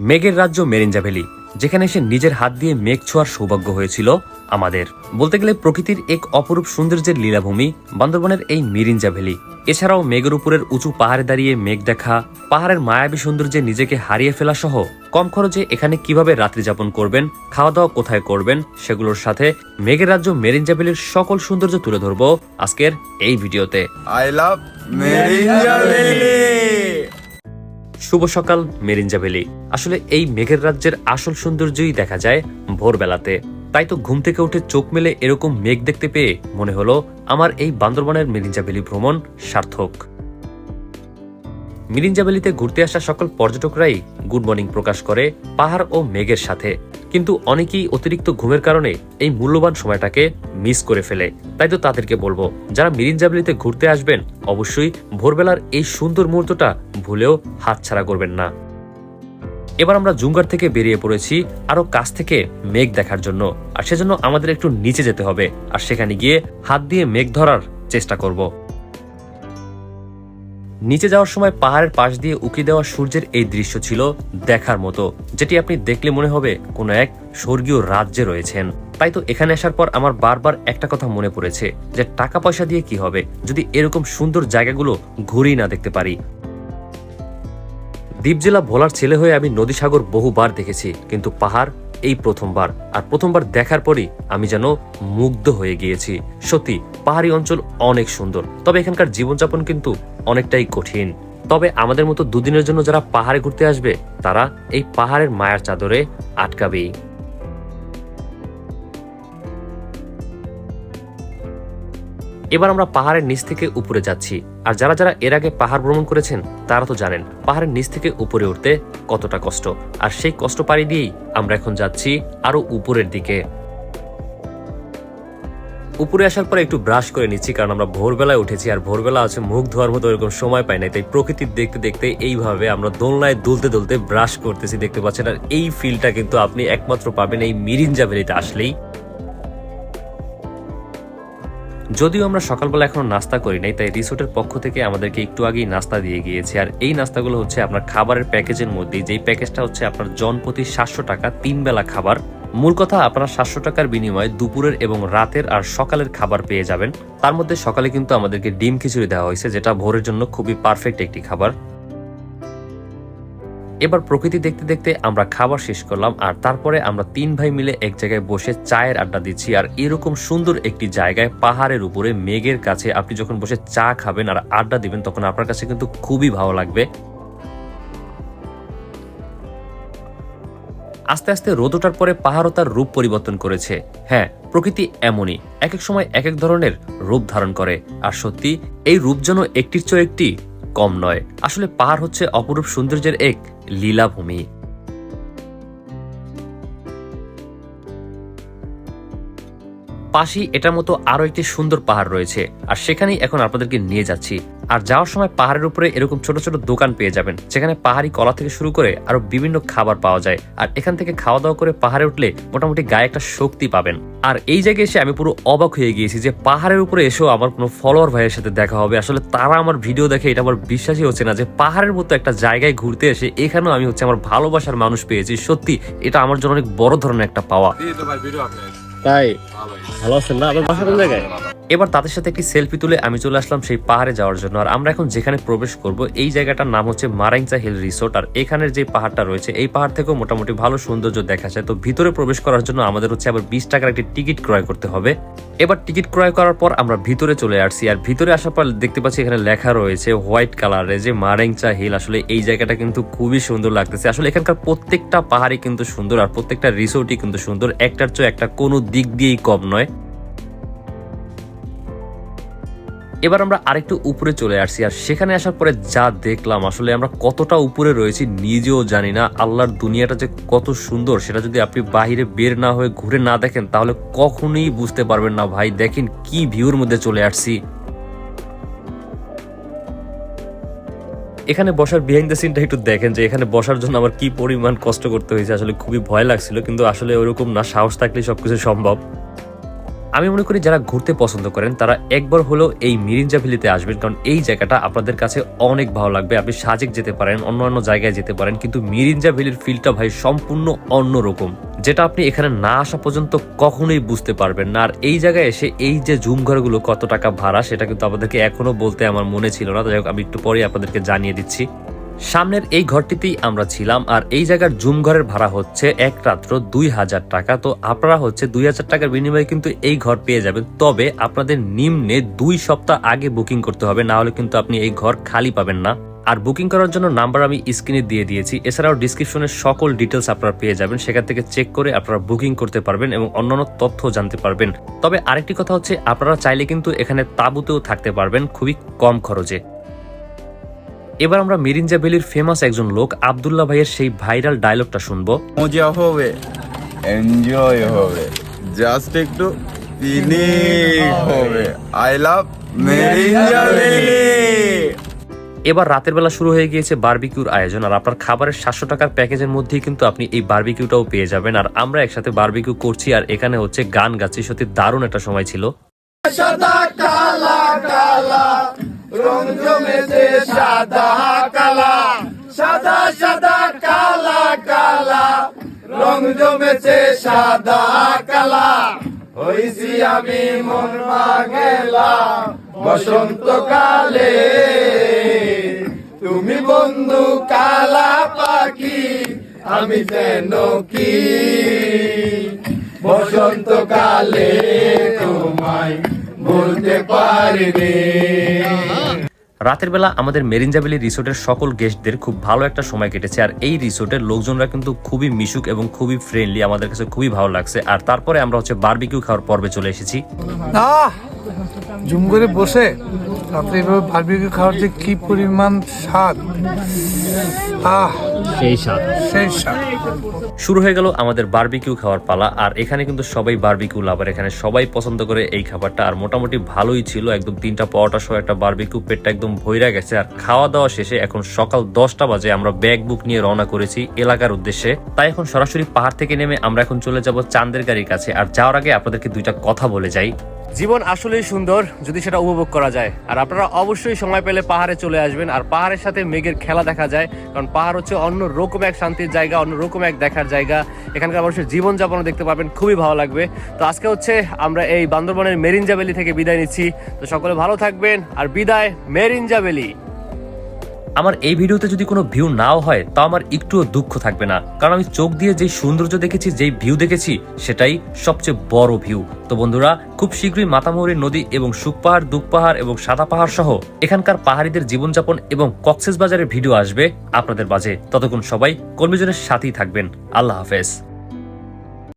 মেঘের রাজ্য মেরিঞ্জা ভ্যালি, যেখানে সে নিজের হাত দিয়ে মেঘ ছোঁয়ার সৌভাগ্য হয়েছিল আমাদের। বলতে গেলে প্রকৃতির এক অপরূপ সৌন্দর্যের লীলাভূমি বান্দরবনের এই মিরিঞ্জা ভ্যালি। এছাড়াও মেঘের উপরের উঁচু পাহাড়ে দাঁড়িয়ে মেঘ দেখা, পাহাড়ের মায়াবী সৌন্দর্যে নিজেকে হারিয়ে ফেলা সহ কম খরচে এখানে কীভাবে রাত্রি যাপন করবেন খাওয়া দাওয়া কোথায় করবেন, সেগুলোর সাথে মেঘের রাজ্য মেরিঞ্জা ভ্যালির সকল সৌন্দর্য তুলে ধরবো আজকের এই ভিডিওতে। I love Merinja শুভ সকাল, মেরিঞ্জা আসলে এই মেঘের রাজ্যের আসল সৌন্দর্যই দেখা যায় ভোরবেলাতে। তাই তো ঘুম থেকে উঠে চোখ মেলে এরকম মেঘ দেখতে পেয়ে মনে হলো আমার এই বান্দরবনের মেরিঞ্জা ভ্যালি ভ্রমণ সার্থক। মিরিঞ্জা ভ্যালিতে ঘুরতে আসা সকল পর্যটকরাই গুড মর্নিং প্রকাশ করে পাহাড় ও মেঘের সাথে। কিন্তু অনেকেই অতিরিক্ত ঘুমের কারণে এই মূল্যবান সময়টাকে মিস করে ফেলে। তাই তো তাদেরকে বলব, যারা মিরিঞ্জাবেলিতে ঘুরতে আসবেন, অবশ্যই ভোরবেলার এই সুন্দর মুহূর্তটা ভুলেও হাতছাড়া করবেন না। এবার আমরা জুঙ্গার থেকে বেরিয়ে পড়েছি আরও কাছ থেকে মেঘ দেখার জন্য। আর সেজন্য আমাদের একটু নিচে যেতে হবে। আর সেখানে গিয়ে হাত দিয়ে মেঘ ধরার চেষ্টা করব। নিচে যাওয়ার সময় পাহাড়ের পাশ দিয়ে উকি দেওয়া সূর্যের এই দৃশ্য ছিল দেখার মতো, যেটি আপনি দেখলে মনে হবে কোনো এক স্বর্গীয় রাজ্যে রয়েছেন। তাই তো এখানে আসার পর আমার বারবার একটা কথা মনে পড়েছে যে টাকা পয়সা দিয়ে কি হবে, যদি এরকম সুন্দর জায়গাগুলো ঘুরেই না দেখতে পারি। দ্বীপ জেলা ভোলার ছেলে হয়ে আমি নদী সাগর বহুবার দেখেছি, কিন্তু পাহাড় এই প্রথমবার। আর প্রথমবার দেখার পরই আমি যেন মুগ্ধ হয়ে গিয়েছি। সত্যি, পাহাড়ি অঞ্চল অনেক সুন্দর, তবে এখানকার জীবনযাপন কিন্তু অনেকটাই কঠিন। তবে আমাদের মতো দুদিনের জন্য যারা পাহাড়ে ঘুরতে আসবে, তারা এই পাহাড়ের মায়ার চাদরে আটকাবেই। এবার আমরা পাহাড়ের নিচ থেকে উপরে যাচ্ছি। আর যারা যারা এর আগে পাহাড় ভ্রমণ করেছেন, তারা তো জানেন, পাহাড়ের নিচ থেকে উপরে উঠতে কতটা কষ্ট। আর সেই কষ্ট পাড়ি দিয়েই আমরা এখন যাচ্ছি আরও উপরের দিকে। উপরে আসার পরে একটু ব্রাশ করে নিচ্ছি, কারণ আমরা ভোরবেলায় উঠেছি, আর ভোরবেলা আছে মুখ ধোয়ার মতো এরকম সময় পাই নাই, তাই প্রকৃতির দেখতে দেখতে এইভাবে আমরা দোলনায় দুলতে দুলতে ব্রাশ করতেছি, দেখতে পাচ্ছেন। আর এই ফিলটা কিন্তু আপনি একমাত্র পাবেন এই মিরিঞ্জা ভ্যালিতে আসলেই। যদিও আমরা সকালবেলা এখনও নাস্তা করি নাই, তাই রিসোর্টের পক্ষ থেকে আমাদেরকে একটু আগেই নাস্তা দিয়ে গিয়েছে। আর এই নাস্তাগুলো হচ্ছে আপনার খাবারের প্যাকেজের মধ্যে যেই প্যাকেজটা হচ্ছে আপনার জনপ্রতি সাতশো টাকা তিন বেলা খাবার। মূল কথা, আপনারা সাতশো টাকার বিনিময়ে দুপুরের এবং রাতের আর সকালের খাবার পেয়ে যাবেন। তার মধ্যে সকালে কিন্তু আমাদেরকে ডিম খিচুড়ি দেওয়া হয়েছে, যেটা ভোরের জন্য খুবই পারফেক্ট একটি খাবার। এবার প্রকৃতি দেখতে দেখতে আমরা খাবার শেষ করলাম, আর তারপরে আমরা তিন ভাই মিলে এক জায়গায় বসে চায়ের আড্ডা দিচ্ছি, আর এরকম সুন্দর একটি জায়গায় পাহাড়ের উপরে মেঘের কাছে আপনি যখন বসে চা খাবেন আর আড্ডা দিবেন, তখন আপনার কাছে কিন্তু খুবই ভালো লাগবে। আস্তে আস্তে রোদ ওঠার পরে পাহাড়ও তার রূপ পরিবর্তন করেছে। হ্যাঁ প্রকৃতি এমনই এক এক সময় এক এক ধরনের রূপ ধারণ করে। আর সত্যি, এই রূপ যেন একটির চেয়ে একটি কম নয়। আসলে পাহাড় হচ্ছে অপরূপ সৌন্দর্যের এক লীলাভূমি। পাশেই এটার মতো আরও একটি সুন্দর পাহাড় রয়েছে। আর সেখানেই এখন আপনাদেরকে নিয়ে যাচ্ছি। আর যাওয়ার সময় পাহাড়ের উপরে এরকম ছোট ছোট দোকান পেয়ে যাবেন যেখানে পাহাড়ি কলা থেকে শুরু করে আরও বিভিন্ন খাবার পাওয়া যায়। আর এখান থেকে খাওয়া দাওয়া করে পাহাড়ে উঠলে মোটামুটি গায়ে একটা শক্তি পাবেন। আর এই জায়গায় এসে আমি পুরো অবাক হয়ে গিয়েছি যে পাহাড়ের উপরে এসেও আমার কোনো ফলোয়ার ভাইয়ের সাথে দেখা হবে। আসলে তারা আমার ভিডিও দেখে এটা আমার বিশ্বাসই হচ্ছে না যে পাহাড়ের মতো একটা জায়গায় ঘুরতে এসে এখানেও আমি হচ্ছে আমার ভালোবাসার মানুষ পেয়েছি। সত্যি এটা আমার জন্য অনেক বড় ধরনের একটা পাওয়া। দিয়ে তো ভাই ভিডিও আপনার তাই? ভালো আছেন না? আপনার বাসা কোন জায়গায়? এবার তাদের সাথে একটি সেলফি তুলে আমি চলে আসলাম সেই পাহাড়ে যাওয়ার জন্য। আর আমরা এখন যেখানে প্রবেশ করব, এই জায়গাটার নাম হচ্ছে মারাইংচা হিল রিসোর্ট। আর এখানের যে পাহাড়টা রয়েছে, এই পাহাড় থেকেও মোটামুটি ভালো সৌন্দর্য দেখা যায়। তো ভিতরে প্রবেশ করার জন্য আমাদের হচ্ছে আবার বিশ টাকার একটি টিকিট ক্রয় করতে হবে। এবার টিকিট ক্রয় করার পর আমরা ভিতরে চলে আসছি। আর ভিতরে আসার পর দেখতে পাচ্ছি এখানে লেখা রয়েছে হোয়াইট কালারে যে মারেংচা হিল। আসলে এই জায়গাটা কিন্তু খুবই সুন্দর লাগতেছে। আসলে এখানকার প্রত্যেকটা পাহাড়ই কিন্তু সুন্দর আর প্রত্যেকটা রিসোর্টই কিন্তু সুন্দর। একটার চেয়ে একটা কোনো দিক দিয়েই কম নয়। এবার আমরা আরেকটু উপরে চলে আসছি, আর সেখানে আসার পরে যা দেখলাম, আসলে আমরা কতটা উপরে রয়েছি নিজেও জানি না। আল্লাহর দুনিয়াটা যে কত সুন্দর, সেটা যদি আপনি বাহিরে বের না হয়ে ঘুরে না দেখেন, তাহলে কখনোই বুঝতে পারবেন না ভাই। দেখেন কি ভিউর মধ্যে চলে আসছি। এখানে বসার বিহাইন্ড দ্য সিনটা একটু দেখেন যে এখানে বসার জন্য আমার কি পরিমাণ কষ্ট করতে হয়েছে, আসলে খুবই ভয় লাগছিল, কিন্তু আসলে ওরকম না, সাহস থাকলেই সবকিছু সম্ভব। আমি মনে করি যারা ঘুরতে পছন্দ করেন, তারা একবার হলেও এই মিরিঞ্জা ভ্যালিতে আসবেন, কারণ এই জায়গাটা আপনাদের কাছে অনেক ভালো লাগবে। আপনি সাজেক যেতে পারেন অন্য অন্য জায়গায় যেতে পারেন, কিন্তু মিরিঞ্জা ভ্যালির ফিলটা ভাই সম্পূর্ণ অন্যরকম, যেটা আপনি এখানে না আসা পর্যন্ত কখনোই বুঝতে পারবেন না। আর এই জায়গায় এসে এই যে জুম ঘরগুলো কত টাকা ভাড়া, সেটা কিন্তু আপনাদেরকে এখনও বলতে আমার মনে ছিল না। যাই হোক, আমি একটু পরে আপনাদেরকে জানিয়ে দিচ্ছি। সামনের এই ঘরটিতেই আমরা ছিলাম আর এই জায়গার জুম ঘরের ভাড়া হচ্ছে এক রাত্র দুই হাজার টাকা। তো আপনারা হচ্ছে দুই হাজার টাকার বিনিময়ে কিন্তু এই ঘর পেয়ে যাবেন। তবে আপনাদের নিম্নে দুই সপ্তাহ আগে বুকিং করতে হবে, না হলে কিন্তু আপনি এই ঘর খালি পাবেন না। আর বুকিং করার জন্য নাম্বার আমি স্ক্রিনে দিয়ে দিয়েছি। এছাড়াও ডিসক্রিপশনের সকল ডিটেলস আপনারা পেয়ে যাবেন। সেখান থেকে চেক করে আপনারা বুকিং করতে পারবেন এবং অন্যান্য তথ্য জানতে পারবেন। তবে আরেকটি কথা হচ্ছে, আপনারা চাইলে কিন্তু এখানে তাঁবুতেও থাকতে পারবেন খুবই কম খরচে। এবার আমরা মিরিঞ্জা ভ্যালির ফেমাস একজন লোক আবদুল্লাহ ভাইয়ের সেই ভাইরাল ডায়লগটা শুনব। মজা হবে। এনজয় হবে। জাস্ট একটু পিকনিক হবে। I love Mirinja valley. এবার রাতের বেলা শুরু হয়ে গিয়েছে বারবিকিউর আয়োজন আর আপনার খাবারের সাতশো টাকার প্যাকেজের মধ্যেই কিন্তু আপনি এই বারবিকিউটাও পেয়ে যাবেন। আর আমরা একসাথে বারবিকিউ করছি আর এখানে হচ্ছে গান গাচ্ছি। সত্যি দারুণ একটা সময় ছিল। রং জমেছে সাদা কালা, সাদা সাদা কালা কালা। রং জমেছে সাদা কালা, হইছি আমি মন গেলা বসন্তকালে। তুমি বন্ধু কালা পাখি, আমি যেন কি? বসন্তকালে তোমায় বলতে পারিনি। রাতের বেলা আমাদের মেরিঞ্জাবেলি রিসোর্টের সকল গেস্টদের খুব ভালো একটা সময় কেটেছে আর এই রিসোর্টের লোকজনরা কিন্তু খুবই মিশুক এবং খুবই ফ্রেন্ডলি আমাদের কাছে খুবই ভালো লাগছে। আর তারপরে আমরা হচ্ছে বারবিকিউ খাওয়ার পর্বে চলে এসেছি। জুম করে বসে। রাত্রে এভাবে বারবিকিউ খাওয়ার যে কি পরিমাণ স্বাদ। আহ সেই স্বাদ। সেই স্বাদ। শুরু হয়ে গেল আমাদের বারবিকিউ খাওয়ার পালা আর এখানে কিন্তু সবাই বারবিকিউ লাভার এখানে সবাই পছন্দ করে এই খাবারটা আর মোটামুটি ভালোই ছিল একদম তিনটা পাওয়াটা সহ একটা বারবিকিউ পেটটা একদম ভইরা গেছে আর খাওয়া দাওয়া শেষে এখন সকাল দশটা বাজে আমরা ব্যাগ বুক নিয়ে রওনা করেছি এলাকার উদ্দেশ্যে। তাই এখন সরাসরি পাহাড় থেকে নেমে আমরা এখন চলে যাব চান্দের গাড়ির কাছে আর যাওয়ার আগে আপনাদেরকে দুইটা কথা বলে যাই। জীবন আসলেই সুন্দর যদি সেটা উপভোগ করা যায় আর আপনারা অবশ্যই সময় পেলে পাহাড়ে চলে আসবেন। আর পাহাড়ের সাথে মেঘের খেলা দেখা যায়, কারণ পাহাড় হচ্ছে অন্য রকম এক শান্তির জায়গা, অন্য রকম এক দেখার জায়গা। এখানকার মানুষের জীবনযাপন দেখতে পাবেন, খুবই ভালো লাগবে। তো আজকে হচ্ছে আমরা এই বান্দরবনের মেরিঞ্জা ভ্যালি থেকে বিদায় নিচ্ছি। তো সকলে ভালো থাকবেন, আর বিদায় মেরিঞ্জা ভ্যালি। আমার এই ভিডিওতে যদি কোনো ভিউ নাও হয়, তা আমার একটুও দুঃখ থাকবে না। কারণ আমি চোখ দিয়ে যেই সৌন্দর্য দেখেছি, যেই ভিউ দেখেছি, সেটাই সবচেয়ে বড় ভিউ তো বন্ধুরা, খুব শীঘ্রই মাতামুহুরী নদী এবং সুখ পাহাড়, দুঃখ পাহাড় এবং সাদা পাহাড় সহ এখানকার পাহাড়িদের জীবনযাপন এবং কক্সেস বাজারের ভিডিও আসবে আপনাদের মাঝে। ততক্ষণ সবাই কর্মীজনের সাথেই থাকবেন। আল্লাহ হাফেজ।